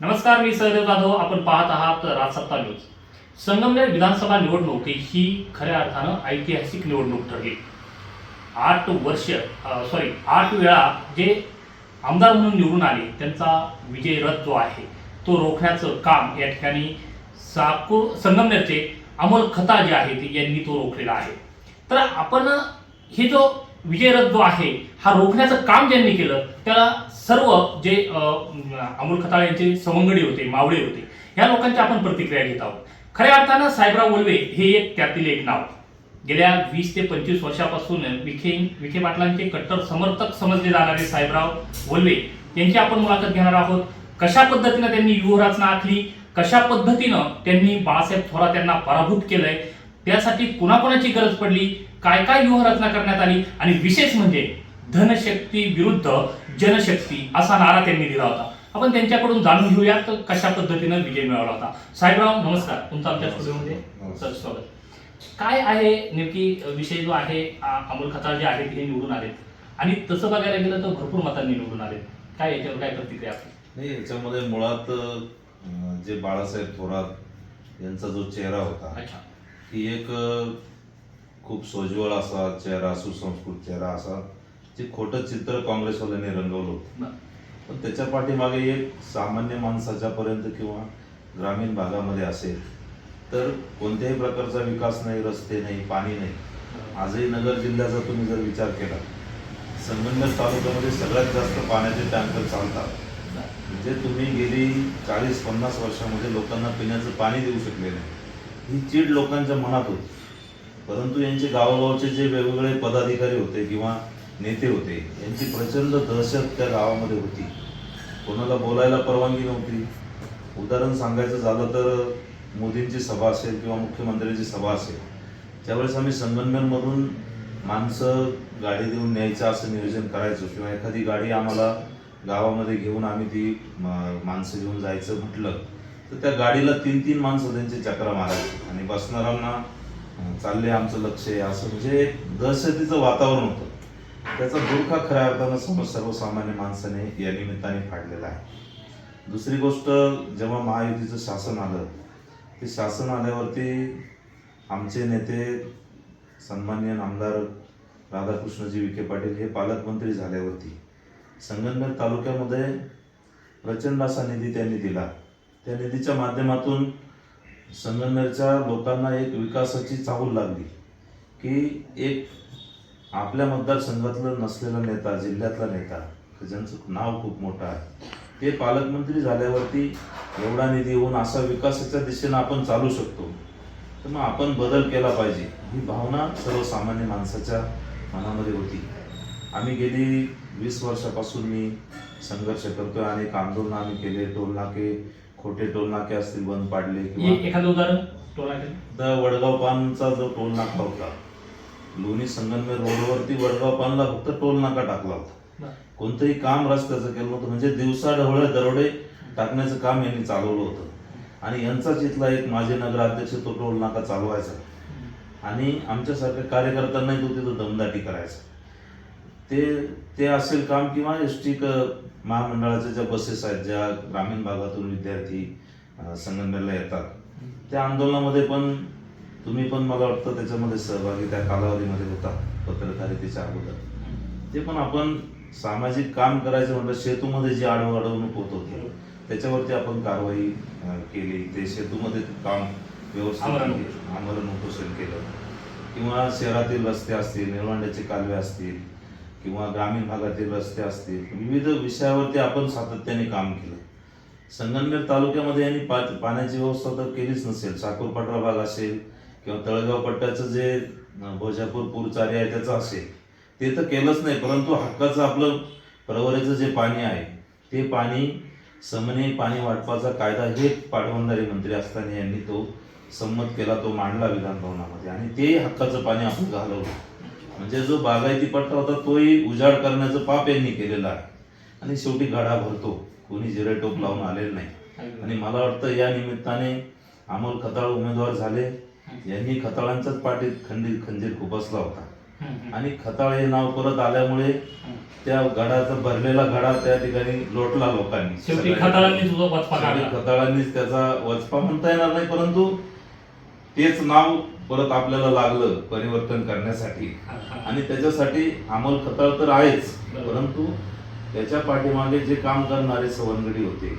नमस्कार मी सहदेव जाधव. आपण पाहत आहात राजसत्ता न्यूज. संगमनेर विधानसभा निवडणूक ही खऱ्या अर्थानं ऐतिहासिक निवडणूक ठरली. आठ वर्ष सॉरी आठ वेळा जे आमदार म्हणून निवडून आले त्यांचा विजय रथ जो आहे. तो रोखण्याचं काम या ठिकाणी साकूर संगमनेरचे अमोल खता जे आहेत यांनी तो रोखलेला आहे. तर आपण हे जो विजय रथ जो आहे हा रोखण्याचं काम ज्यांनी केलं त्याला सर्व जे अमोल खताळ यांचे सवंगडी होते मावळे होते या लोकांच्या आपण प्रतिक्रिया घेत आहोत. खऱ्या अर्थानं साहेबराव वल्वे हे एक त्यातील एक नाव. गेल्या वीस ते पंचवीस वर्षापासून विखे विखे पाटलांचे कट्टर समर्थक समजले जाणारे साहेबराव वल्वे यांची आपण मुलाखत घेणार आहोत. कशा पद्धतीनं त्यांनी व्यूहरचना आखली? कशा पद्धतीनं त्यांनी बाळासाहेब थोरात यांना पराभूत केलंय? त्यासाठी कुणाकुणाची गरज पडली? काय काय व्यूहरचना करण्यात आली? आणि विशेष म्हणजे धनशक्ती विरुद्ध जनशक्ती असा नारा त्यांनी दिला होता. आपण त्यांच्याकडून जाणून घेऊया तर कशा पद्धतीनं विजय मिळवला होता. साहेबराव नमस्कार. तुमचं आमच्या स्टुडिओमध्ये. सर स्वागत. काय आहे नेमकी विषय जो आहे अमोल खताळ जे आहेत हे निवडून आलेत. आणि तसं बघायला गेलं तर भरपूर मतांनी निवडून आलेत. काय याच्यावर काय प्रतिक्रिया? नाही याच्यामध्ये मुळात जे बाळासाहेब थोरात यांचा जो चेहरा होता अच्छा. की एक खूप सोज्वळ असा चेहरा सुसंस्कृत चेहरा असा जे खोटं चित्र काँग्रेसवाल्यांनी रंगवलं होतं. पण त्याच्या पाठीमागे एक सामान्य माणसाच्या पर्यंत किंवा ग्रामीण भागामध्ये असेल तर कोणत्याही प्रकारचा विकास नाही रस्ते नाही पाणी नाही. आजही नगर जिल्ह्याचा तुम्ही जर विचार केला संगमनेर तालुक्यामध्ये सगळ्यात जास्त पाण्याचे टँकर चालतात. म्हणजे तुम्ही गेली चाळीस पन्नास वर्षामध्ये लोकांना पिण्याचं पाणी देऊ शकले नाही. ही चीड लोकांच्या मनात होती. परंतु यांचे गावोगावचे जे वेगवेगळे पदाधिकारी होते किंवा नेते होते. यांची प्रचंड दहशत त्या गावामध्ये होती. कोणाला बोलायला परवानगी नव्हती. उदाहरण सांगायचं झालं तर मोदींची सभा असेल किंवा मुख्यमंत्र्यांची सभा असेल. त्यावेळेस आम्ही संगमनेरमधून माणसं गाडी देऊन न्यायचं असं नियोजन करायचो किंवा एखादी गाडी आम्हाला गावामध्ये घेऊन आम्ही ती माणसं घेऊन जायचं म्हटलं तर त्या गाडीला तीन तीन माणसं त्यांची चक्रा मारायची. आणि बसणाऱ्यांना चालले आमचं लक्ष आहे. असं म्हणजे दहशतीचं वातावरण होतं. त्याचा बुरखा खऱ्या अर्थानं सम सर्वसामान्य माणसाने या निमित्ताने फाडलेला आहे. दुसरी गोष्ट जेव्हा महायुतीचं शासन आलं ते शासन आल्यावरती आमचे नेते सन्मान्य आमदार राधाकृष्णजी विखे पाटील हे पालकमंत्री झाल्यावरती संगमनेर तालुक्यामध्ये प्रचंड असा निधी त्यांनी दिला. त्या निधीच्या माध्यमातून संगमनेरच्या लोकांना एक विकासाची चाहूल लागली की एक आपल्या मतदारसंघातलं नसलेला नेता जिल्ह्यातला नेता ज्यांचं नाव खूप मोठं आहे ते पालकमंत्री झाल्यावरती एवढा निधी येऊन असा विकासाच्या दिशेनं आपण चालू शकतो. तर मग आपण बदल केला पाहिजे ही भावना सर्वसामान्य माणसाच्या मनामध्ये होती. आम्ही गेली वीस वर्षापासून मी संघर्ष करतोय अनेक आंदोलन आम्ही केले टोलनाके खोटे टोलनाके असतील बंद पाडले किंवा आता वडगाव पानचा जो टोल नाका होता लोणी संगमनेर रोडवरती वडगाव पानला फक्त टोल नाका टाकला होता. कोणतंही काम रस्त्याचं केलं नव्हतं. म्हणजे दिवसा ढवळे दरोडे टाकण्याचं काम यांनी चालवलं होतं. आणि यांचाच इथला एक माजी नगराध्यक्ष तो टोल नाका चालवायचा. आणि आमच्यासारख्या कार्यकर्त्यांनाही तो तिथं दमदाटी करायचा. ते ते असेल काम किंवा एस टी महामंडळाच्या ज्या बसेस आहेत ज्या ग्रामीण भागातून विद्यार्थी संगमनेरला येतात. त्या आंदोलनामध्ये पण तुम्ही पण मला वाटतं त्याच्यामध्ये सहभागी त्या कालावधीमध्ये होता पत्रकारितेच्या अगोदर. ते पण आपण सामाजिक काम करायचं म्हटलं सेतूमध्ये जी आडव अडवणूक होत होती त्याच्यावरती आपण कारवाई केली. ते सेतूमध्ये काम व्यवस्थित आमरण. आमरण उपोषण केलं. किंवा शहरातील रस्ते असतील निळवंड्याचे कालवे असतील किंवा ग्रामीण भागातील रस्ते असतील विविध विषयावरती आपण सातत्याने काम केलं. संगमनेर तालुक्यामध्ये यांनी पाण्याची व्यवस्था तर केलीच नसेल. साकोरपाटरा भाग असेल किंवा तळगाव पट्ट्याचं जे भोजापूर पूरचारी आहे त्याचं असेल. ते तर केलंच नाही परंतु हक्काचं आपलं परवरेचं जे पाणी आहे ते पाणी समने पाणी वाटपाचा कायदा हे पाटबंधारे मंत्री असताना यांनी तो संमत केला तो मांडला विधान भवनामध्ये. आणि ते हक्काचं पाणी आपण घालवलं. म्हणजे जो बागायती पट्टा होता तोही उजाड करण्याचं पाप यांनी केलेलं आहे. आणि शेवटी गाडा भरतो. कोणी जिरेटोप लावून आलेलं नाही. आणि मला वाटतं या निमित्ताने अमोल खताळ उमेदवार झाले. यांनी खताळांच्याच पाठीत खंडीत खंजीर खुपसला होता. आणि खताळ हे नाव परत आल्यामुळे. त्या गडाचा भरलेला गडा त्या ठिकाणी लोटला लोकांनी शेवटी वचपा काढला खताळांनीच त्याचा वचपा म्हणता येणार नाही परंतु तेच नाव परत आपल्याला लागलं परिवर्तन करण्यासाठी हा, हा. आणि त्याच्यासाठी अमोल खताळ तर आहेच बरोबर. परंतु त्याच्या पाठीमागे जे काम करणारे सवंगडी होते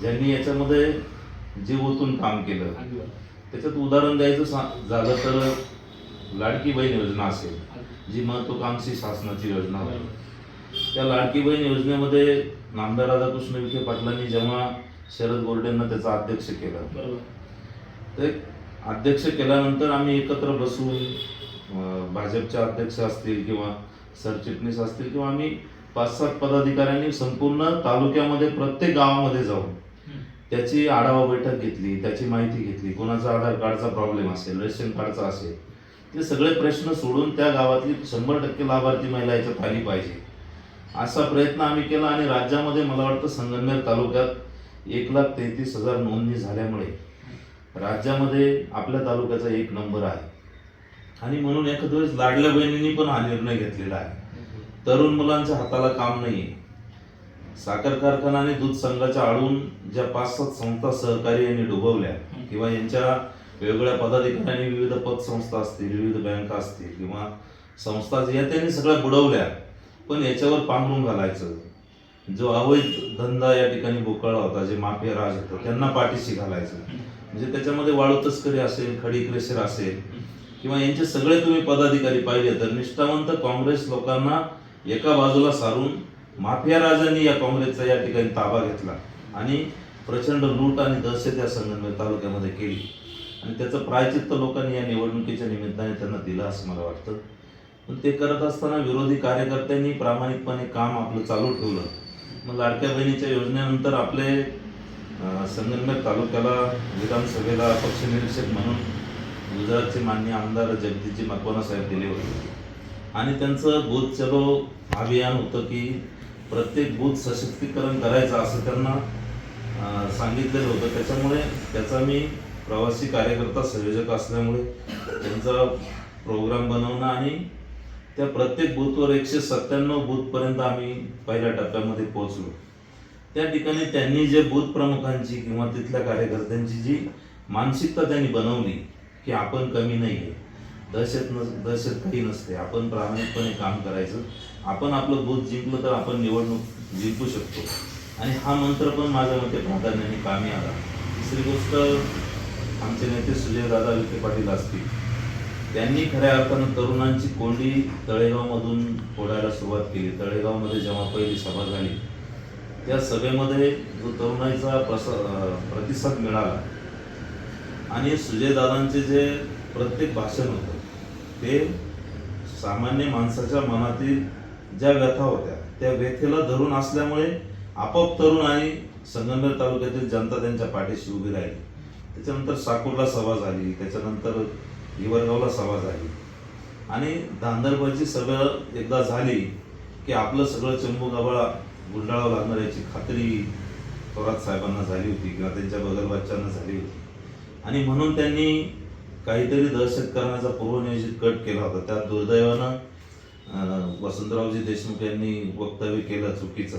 ज्यांनी याच्यामध्ये जीव ओतून काम केलं अगदी बरोबर. त्याच्यात उदाहरण द्यायचं झालं तर लाडकी बहीण योजना असेल जी महत्वाकांक्षी शासनाची योजना होती. त्या लाडकी बहीण योजनेमध्ये नामदार राधाकृष्ण विखे पाटलांनी जेव्हा शरद बोर्डेंना त्याचा अध्यक्ष केलं. ते अध्यक्ष केल्यानंतर आम्ही एकत्र बसून भाजपचे अध्यक्ष असतील किंवा सरचिटणीस असतील किंवा आम्ही पाच सात पदाधिकाऱ्यांनी संपूर्ण तालुक्यामध्ये प्रत्येक गावामध्ये जाऊन. त्याची आढावा बैठक घेतली त्याची माहिती घेतली कोणाचा आधार कार्डचा प्रॉब्लेम असेल रेशन कार्डचा असेल ते सगळे प्रश्न सोडून त्या गावातली शंभर टक्के लाभार्थी महिला याच्यात आली पाहिजे. असा प्रयत्न आम्ही केला आणि राज्यामध्ये मला वाटतं संगमनेर तालुक्यात एक लाख तेहतीस हजार नोंदणी झाल्यामुळे राज्यामध्ये आपल्या तालुक्याचा एक नंबर आहे. आणि म्हणून एखाद्या वेळेस लाडल्या बहिणींनी पण हा निर्णय घेतलेला आहे. तरुण मुलांच्या हाताला काम नाही आहे साखर कारखाना आणि दूध संघाच्या आडून ज्या पाच सात संस्था सहकारी यांनी डुबवल्या किंवा यांच्या वेगवेगळ्या पदाधिकाऱ्यांनी विविध पतसंस्था असतील विविध बँका असतील किंवा संस्था या त्यांनी सगळ्या बुडवल्या पण याच्यावर पांघरून घालायचं. जो अवैध धंदा या ठिकाणी बोकळला होता जे माफिया राज होतं त्यांना पाठीशी घालायचं. म्हणजे त्याच्यामध्ये वाळू तस्करी असेल खडी क्रेशर असेल किंवा यांचे सगळे तुम्ही पदाधिकारी पाहिले तर निष्ठावंत काँग्रेस लोकांना एका बाजूला सारून माफिया राजांनी या काँग्रेसचा या ठिकाणी ताबा घेतला आणि प्रचंड लूट आणि दहशत या संगमनेर तालुक्यामध्ये केली. आणि त्याचं प्रायचित्त लोकांनी या निवडणुकीच्या निमित्ताने त्यांना दिलं असं मला वाटतं. पण ते करत असताना विरोधी कार्यकर्त्यांनी प्रामाणिकपणे काम आपलं चालू ठेवलं. मग लाडक्या बहिणीच्या योजनेनंतर आपले संगमनेर तालुक्याला विधानसभेला पक्षनिरीक्षक म्हणून गुजरातचे मान्य आमदार जगदीशजी मकवाना साहेब दिले होते. आणि त्यांचं बोध चलो अभियान होतं की प्रत्येक बूथ सशक्तीकरण करायचं असं त्यांना सांगितलेलं होतं. त्याच्यामुळे त्याचा मी प्रवासी कार्यकर्ता संयोजक असल्यामुळे त्यांचा प्रोग्राम बनवणं आणि त्या प्रत्येक बूथवर एकशे सत्त्याण्णव बूथपर्यंत आम्ही पहिल्या टप्प्यामध्ये पोहोचलो. त्या ठिकाणी त्यांनी जे बूथ प्रमुखांची किंवा तिथल्या कार्यकर्त्यांची जी मानसिकता त्यांनी बनवली की आपण कमी नाही आहे दहशत नस दहशत काही नसते. आपण प्रामाणिकपणे काम करायचं. आपण आपलं बूथ जिंकलं तर आपण निवडणूक जिंकू शकतो. आणि हा मंत्र पण माझ्या मते प्राधान्याने कामी आला. दुसरी गोष्ट आमचे नेते सुजयदादा विखे पाटील असतील. त्यांनी खऱ्या अर्थानं तरुणांची कोंडी तळेगावमधून फोडायला सुरुवात केली. तळेगावमध्ये जेव्हा पहिली सभा झाली त्या सभेमध्ये जो तरुणाईचा प्रसा प्रतिसाद मिळाला आणि सुजयदादांचे जे प्रत्येक भाषण होतं ते सामान्य माणसाच्या मनातील ज्या व्यथा होत्या त्या व्यथेला धरून असल्यामुळे आपोआप तरुण आणि संगमनेर तालुक्यातील जनता त्यांच्या पाठीशी उभी राहिली. त्याच्यानंतर साकूरला सभा झाली त्याच्यानंतर हिवरगावला सभा झाली. आणि धांदरबाजी सभा एकदा झाली की आपलं सगळं चंबू गबाळा गुंडाळावं लागणार याची खात्री थोरात साहेबांना झाली होती किंवा त्यांच्या बगलबाच्यांना झाली होती. आणि म्हणून त्यांनी काहीतरी दहशत करण्याचा पूर्वनियोजित कट केला होता. त्यात दुर्दैवानं वसंतरावजी देशमुख यांनी वक्तव्य केलं चुकीचं.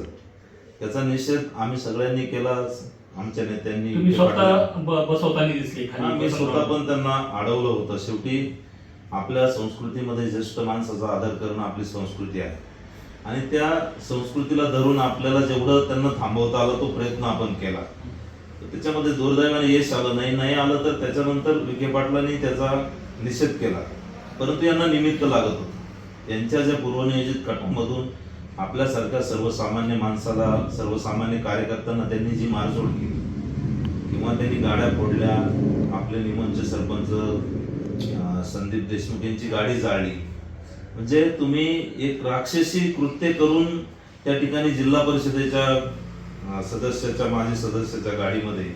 त्याचा निषेध आम्ही सगळ्यांनी केला आमच्या नेत्यांनी मी स्वतः पण त्यांना अडवलं होतं. शेवटी आपल्या संस्कृतीमध्ये ज्येष्ठ माणसाचा आदर करणं आपली संस्कृती आहे. आणि त्या संस्कृतीला धरून आपल्याला जेवढं त्यांना थांबवता आलं तो प्रयत्न आपण केला. त्याच्यामध्ये दुर्दैवाने यश आलं. नाही नाही आलं तर त्याच्यानंतर विखे पाटलांनी त्याचा निषेध केला. परंतु यांना निमित्त लागत होतं. त्यांच्या ज्या पूर्वनियोजित कटामधून आपल्यासारख्या सर्वसामान्य माणसाला सर्वसामान्य कार्यकर्त्यांना त्यांनी जी मारझोड केली किंवा त्यांनी गाड्या फोडल्या आपले निमंच सरपंच संदीप देशमुख यांची गाडी जाळली. म्हणजे तुम्ही एक राक्षसी कृत्य करून त्या ठिकाणी जिल्हा परिषदेच्या सदस्याच्या माजी सदस्याच्या गाडीमध्ये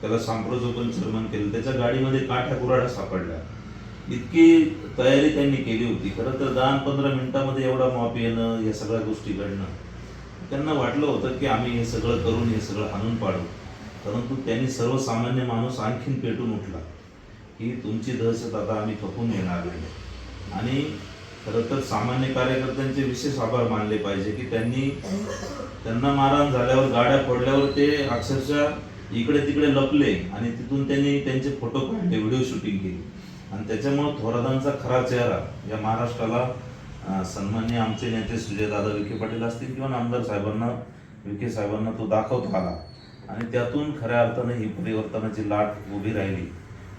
त्याला सांप्रोजोपन चर्मन केलं त्याच्या गाडीमध्ये काठ्या कुराड्या सापडल्या. इतकी तयारी त्यांनी केली होती. खरं तर दहा पंधरा मिनिटामध्ये एवढा मॉप येणं या सगळ्या गोष्टी घडणं त्यांना वाटलं होतं की आम्ही हे सगळं करून हे सगळं हाणून पाडू. परंतु त्यांनी सर्वसामान्य माणूस आणखीन पेटून उठला. की तुमची दहशत आता आम्ही खपून घेणार नाही. आणि खरं तर सामान्य कार्यकर्त्यांचे विशेष आभार मानले पाहिजे की त्यांनी त्यांना मारहाण झाल्यावर गाड्या फोडल्यावर ते अक्षरशः इकडे तिकडे लपले आणि तिथून त्यांनी त्यांचे फोटो काढले व्हिडिओ शूटिंग केली. आणि त्याच्यामुळं थोरातांचा खरा चेहरा या महाराष्ट्राला सन्मान्य आमचे नेते सुजयदादा विखे पाटील असतील किंवा आमदार साहेबांना विखे साहेबांना तो दाखवता आला. आणि त्यातून खऱ्या अर्थाने ही परिवर्तनाची लाट उभी राहिली.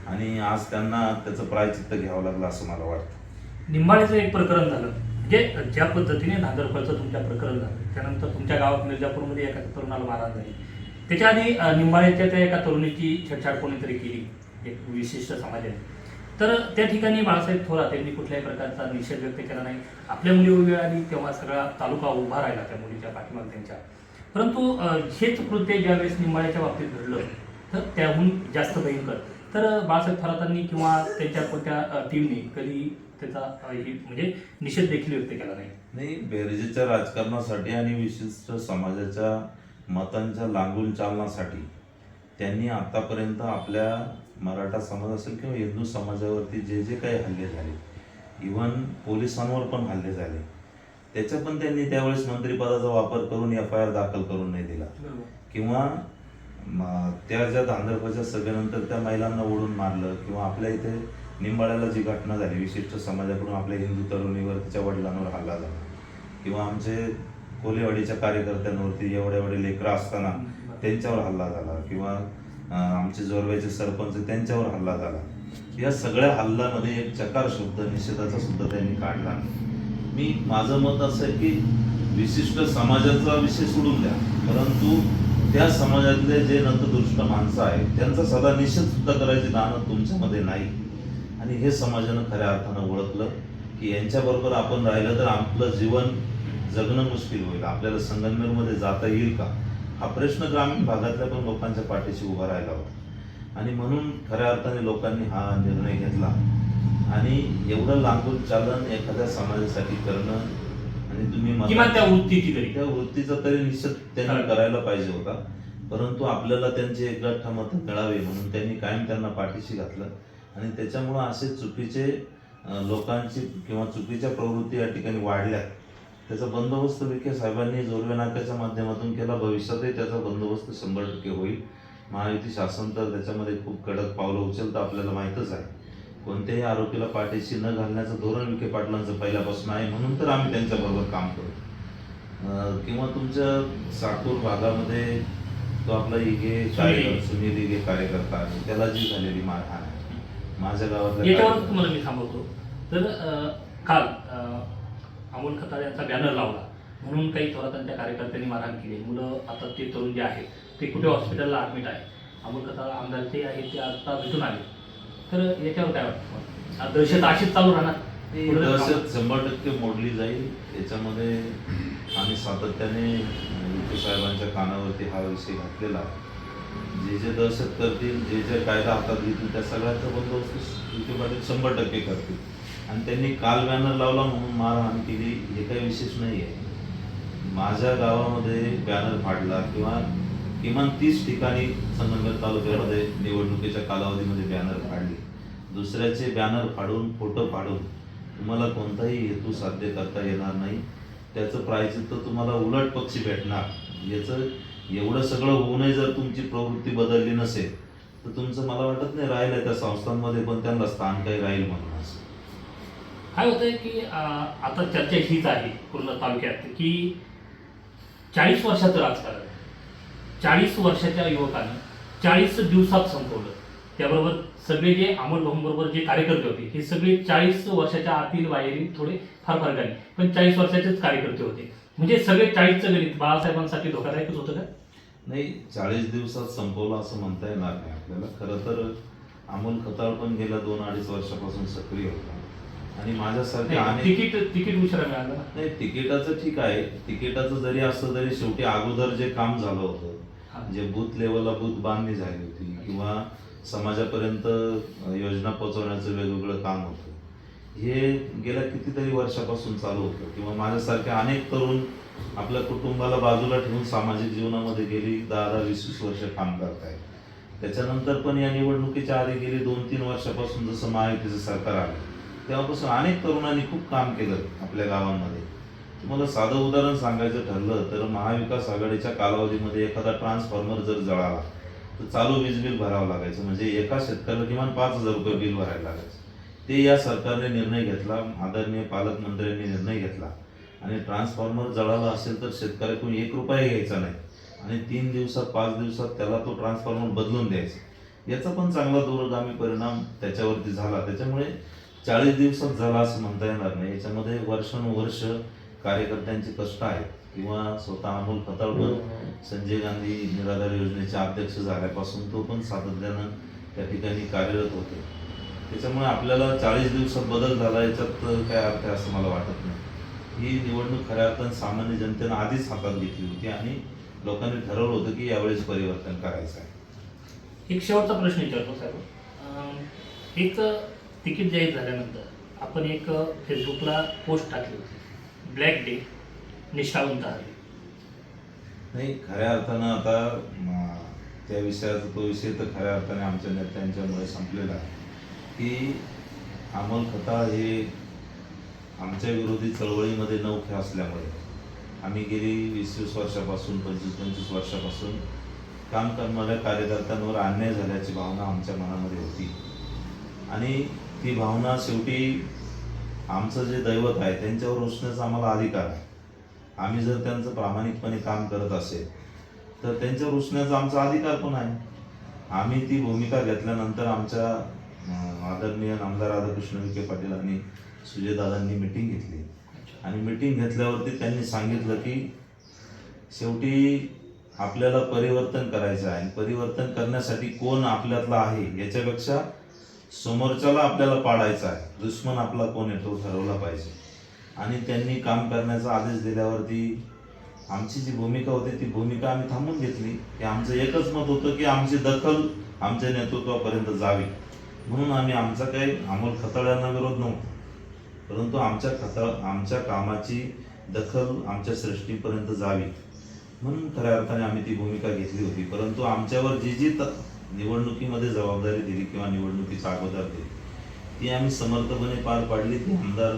आणि आज त्यांना त्याचं प्रायचित्त घ्यावं लागलं असं मला वाटतं. निंबाळ्याचं एक प्रकरण झालं. म्हणजे ज्या पद्धतीने नांदरफळचं तुमच्या प्रकरण झालं त्यानंतर तुमच्या गावात मिर्जापूरमध्ये एका तरुणाला मारहाण झाली. त्याच्या आधी निंबाळ्याच्या त्या एका तरुणीची छेडछाड कोणीतरी केली एक विशिष्ट समाजाने. तर त्या ठिकाणी बाळासाहेब थोरात यांनी कुठल्याही प्रकारचा निषेध व्यक्त केला नाही. आपल्या मुली वेळ आली तेव्हा सगळा तालुका उभा राहिला त्या मुलीच्या पाठीमागे त्यांच्या. परंतु हेच कृत्य ज्यावेळेस निंबाळ्याच्या बाबतीत घडलं तर त्याहून जास्त भयंकर. तर बाळासाहेब थोरातांनी किंवा त्यांच्या कोणत्या टीमने कधी त्याचा हे म्हणजे निषेध देखील व्यक्त केला नाही? नाही बेरजेच्या राजकारणासाठी आणि विशिष्ट समाजाच्या मतांच्या लागून चालण्यासाठी त्यांनी आतापर्यंत आपल्या मराठा समाज असेल किंवा हिंदू समाजावरती जे जे काही हल्ले झाले इवन पोलिसांवर पण हल्ले झाले त्याच्या पण त्यांनी त्यावेळेस मंत्रिपदाचा वापर करून एफ आय आर दाखल करून नाही दिला. किंवा त्या ज्या धांदरपाच्या सभेनंतर त्या महिलांना ओढून मारलं किंवा आपल्या इथे निंबाळ्याला जी घटना झाली विशिष्ट समाजाकडून आपल्या हिंदू तरुणीवर तिच्या वडिलांवर हल्ला झाला. किंवा आमचे कोलेवाडीच्या कार्यकर्त्यांवरती एवढे एवढे लेकरं असताना त्यांच्यावर हल्ला झाला. किंवा आमचे जोरवेचे सरपंच त्यांच्यावर हल्ला झाला. या सगळ्या हल्ल्यामध्ये एक चकार शब्द निषेधाचा सुद्धा त्यांनी काढला. मी माझं मत असं आहे की विशिष्ट समाजाचा विषय सोडून द्या. परंतु त्या समाजातले जे नतदृष्ट माणसं आहेत त्यांचा सदा निषेध सुद्धा करायची दानत तुमच्यामध्ये नाही. आणि हे समाजानं खऱ्या अर्थानं ओळखलं की यांच्याबरोबर आपण राहिलं तर आपलं जीवन जगणं मुश्किल होईल. आपल्याला संगमनेरमध्ये जाता येईल का? हा प्रश्न ग्रामीण भागातल्या पण लोकांच्या पाठीशी उभा राहिला होता. आणि म्हणून खऱ्या अर्थाने लोकांनी हा निर्णय घेतला. आणि एवढं लांबून चालन एखाद्या समाजासाठी करणं आणि तुम्ही त्या वृत्तीची तरी. त्या वृत्तीचा तरी निश्चित त्यांनी करायला पाहिजे होता. परंतु आपल्याला त्यांचे एकगठ्ठा मत मिळावे म्हणून त्यांनी कायम त्यांना पाठीशी घातलं. आणि त्याच्यामुळं असे चुकीचे लोकांची किंवा चुकीच्या प्रवृत्ती या ठिकाणी वाढल्या. त्याचा बंदोबस्त विखे साहेबांनी जोरवे नाक्याच्या माध्यमातून केला. भविष्यातही त्याचा बंदोबस्त शंभर टक्के होईल. महायुती शासन तर त्याच्यामध्ये खूप कडक पावलं उचलतं आपल्याला माहीतच आहे. कोणत्याही आरोपीला पाठीशी न घालण्याचं धोरण विखे पाटलांचं पहिल्यापासून आहे म्हणून तर आम्ही त्यांच्याबरोबर काम करू. किंवा तुमच्या साकूर भागामध्ये तो आपला इगे कार्यकर्ता सुनील इगे कार्यकर्ता आहे. त्याला जी झालेली मारहाण आहे माझ्या गावातल्या तुम्हाला मी थांबवतो. तर काल अमोल खताळ यांचा बॅनर लावला. म्हणून काही थोरातांच्या कार्यकर्त्यांनी मारहाण केली. मुलं आता ते तरुण जे आहेत ते कुठे हॉस्पिटलला ॲडमिट आहे अमोल खताळ आमदार ते आहेत ते आता भेटून आले. तर याच्यावर काय वाटतं दहशत अशीच चालू राहणार. ही दहशत शंभर टक्के मोडली जाईल. त्याच्यामध्ये आम्ही सातत्याने साहेबांच्या कानावरती हा विषय घातलेला. जे जे दहशत करतील जे जे कायदा हातात घेतील त्या सगळ्यांचा बंदोबस्त विखे पाटील शंभर टक्के करतील. आणि त्यांनी काल बॅनर लावला म्हणून मारहाण केली हे काही विशेष नाही आहे माझ्या गावामध्ये बॅनर फाडला किंवा किमान तीस ठिकाणी संगमनेर तालुक्यामध्ये निवडणुकीच्या कालावधीमध्ये बॅनर फाडले. दुसऱ्याचे बॅनर फाडून फोटो फाडून तुम्हाला कोणताही हेतू साध्य करता येणार नाही. त्याचं प्रायचित्त तुम्हाला उलट पक्षी भेटणार. याचं एवढं सगळं होऊनही जर तुमची प्रवृत्ती बदलली नसेल तर तुमचं मला वाटत नाही राहिलं त्या संस्थांमध्ये पण त्यांना स्थान काही राहील म्हणून. काय होतंय की आता चर्चा हीच आहे पूर्ण तालुक्यात की चाळीस वर्षाचं राजकारण चाळीस वर्षाच्या युवकानं चाळीस दिवसात संपवलं. त्याबरोबर सगळे जे अमोल जे कार्यकर्ते होते हे सगळे चाळीस वर्षाच्या आतील बाहेरील थोडे फार आले पण चाळीस वर्षाचेच कार्यकर्ते होते. म्हणजे सगळे चाळीसचं गणित बाळासाहेबांसाठी धोकादायकच होतं का? नाही चाळीस दिवसात संपवलं असं म्हणता येणार नाही आपल्याला. खरं तर अमोल खताळ पण गेल्या दोन अडीच वर्षापासून सक्रिय होता. आणि माझ्यासारखे नाही, अनेक तिकीट तिकीट उशिरा मिळालं ना? नाही तिकिटाचं ठीक आहे. तिकिटाचं जरी असलं तरी शेवटी अगोदर जे काम झालं होतं. जे बूथ लेवलला बूथ बांधणी झाली होती किंवा समाजापर्यंत अ, योजना पोहोचवण्याचं वेगवेगळं काम होतं. हे गेल्या कितीतरी वर्षापासून चालू होतं किंवा माझ्यासारखे अनेक तरुण आपल्या कुटुंबाला बाजूला ठेवून सामाजिक जीवनामध्ये गेली दहा दहा वीस वीस वर्ष काम करतायत. त्याच्यानंतर पण या निवडणुकीच्या आधी गेली दोन तीन वर्षापासून जसं महायुतीचं सरकार आलं तेव्हापासून अनेक तरुणांनी खूप काम केलं आपल्या गावांमध्ये. तुम्हाला साधं उदाहरण सांगायचं ठरलं तर महाविकास आघाडीच्या कालावधीमध्ये एखादा ट्रान्सफॉर्मर जर जळाला तर चालू वीज बिल भरावं लागायचं. म्हणजे एका शेतकऱ्याला किमान पाच हजार रुपये बिल भरायला लागायचं. ते या सरकारने निर्णय घेतला आदरणीय पालकमंत्र्यांनी निर्णय घेतला. आणि ट्रान्सफॉर्मर जळाला असेल तर शेतकऱ्याकडून एक रुपया घ्यायचा नाही. आणि तीन दिवसात पाच दिवसात त्याला तो ट्रान्सफॉर्मर बदलून द्यायचा. याचा पण चांगला दूरगामी परिणाम त्याच्यावरती झाला. त्याच्यामुळे चाळीस दिवसात झाला असं म्हणता येणार नाही. याच्यामध्ये वर्षानुवर्ष कार्यकर्त्यांचे कष्ट आहेत. किंवा स्वतः अमोल खताळ पण संजय गांधी निराधार योजनेचे अध्यक्ष झाल्यापासून तो पण सातत्यानं त्या ठिकाणी कार्यरत होते. त्याच्यामुळे आपल्याला चाळीस दिवसात बदल झाला याच्यात काय अर्थ आहे असं मला वाटत नाही. ही निवडणूक खऱ्या अर्थानं सामान्य जनतेनं आधीच हातात घेतली होती आणि लोकांनी ठरवलं होतं की यावेळेस परिवर्तन करायचं आहे. एक शेवटचा प्रश्न विचारतो साहेब. एक तिकीट जाहीर झाल्यानंतर आपण एक फेसबुकला पोस्ट टाकली होती. ब्लॅक डे निष्ठावंत हरे नाही खऱ्या अर्थानं आता त्या विषयाचा तो विषय तर खऱ्या अर्थाने आमच्या नेत्यांच्यामुळे संपलेला आहे. की अमोल खता हे आमच्या विरोधी चळवळीमध्ये नौखे असल्यामुळे आम्ही गेली वीस वीस वर्षापासून पंचवीस पंचवीस वर्षापासून काम करणाऱ्या कार्यकर्त्यांवर अन्याय झाल्याची भावना आमच्या मनामध्ये होती. आणि ती भावना शेवटी आमचं जे दैवत आहे त्यांच्यावर रोषण्याचा आम्हाला अधिकार आहे. आम्ही जर त्यांचं प्रामाणिकपणे काम करत असेल तर त्यांच्यावर उसण्याचा आमचा अधिकार पण आहे. आम्ही ती भूमिका घेतल्यानंतर आमच्या आदरणीय आमदार राधाकृष्ण विखे पाटील आणि सुजयदादांनी मिटिंग घेतली. आणि मिटिंग घेतल्यावरती त्यांनी सांगितलं की शेवटी आपल्याला परिवर्तन करायचं आहे. परिवर्तन करण्यासाठी कोण आपल्यातला आहे याच्यापेक्षा समोरच्याला आपल्याला पाडायचा आहे. दुश्मन आपला कोण आहे तो ठरवला पाहिजे. आणि त्यांनी काम करण्याचा आदेश दिल्यावरती आमची जी भूमिका होती ती भूमिका आम्ही थांबून घेतली. की आमचं एकच मत होतं की आमची दखल आमच्या नेतृत्वापर्यंत जावी. म्हणून आम्ही आमचा काही अमोल खताळ्यांना विरोध नव्हता. परंतु आमच्या खताळ आमच्या कामाची दखल आमच्या सृष्टीपर्यंत जावी. म्हणून खऱ्या अर्थाने आम्ही ती भूमिका घेतली होती. परंतु आमच्यावर जी जी त- निवडणुकीमध्ये जबाबदारी दिली किंवा निवडणुकीचा अगोदर दिली. ती आम्ही समर्थपणे पार पाडली. ती आमदार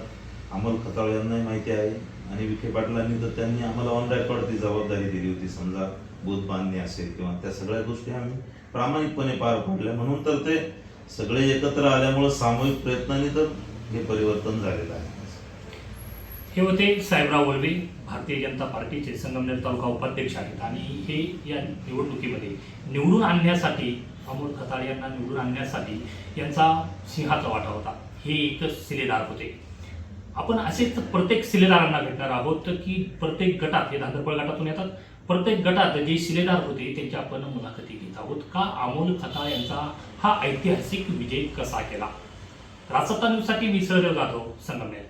अमोल खताळ यांनाही माहिती आहे. आणि विखे पाटलांनी तर त्यांनी आम्हाला ऑन रेकॉर्ड ती जबाबदारी दिली होती. समजा बोध बांधणी असेल किंवा त्या सगळ्या गोष्टी आम्ही प्रामाणिकपणे पार पाडल्या. म्हणून तर ते सगळे एकत्र आल्यामुळं सामूहिक प्रयत्नांनी तर हे परिवर्तन झालेलं आहे. हे होते साहेबराव वळवे भारतीय जनता पार्टीचे संगमनेर तालुका उपाध्यक्ष आहेत. आणि हे या निवडणुकीमध्ये निवडून आणण्यासाठी अमोल खताळ यांना निवडून आणण्यासाठी यांचा सिंहाचा वाटा होता. हे एकच शिलेदार होते. आपण असेच प्रत्येक शिलेदारांना भेटणार आहोत की प्रत्येक गटात हे धांदरपळ गटातून येतात. प्रत्येक गटात जे शिलेदार होते त्यांच्या आपण मुलाखती घेत आहोत. का अमोल खताळ यांचा हा ऐतिहासिक विजय कसा केला? राजसत्ता न्यूजसाठी मी सहदेव जाधव संगमनेर.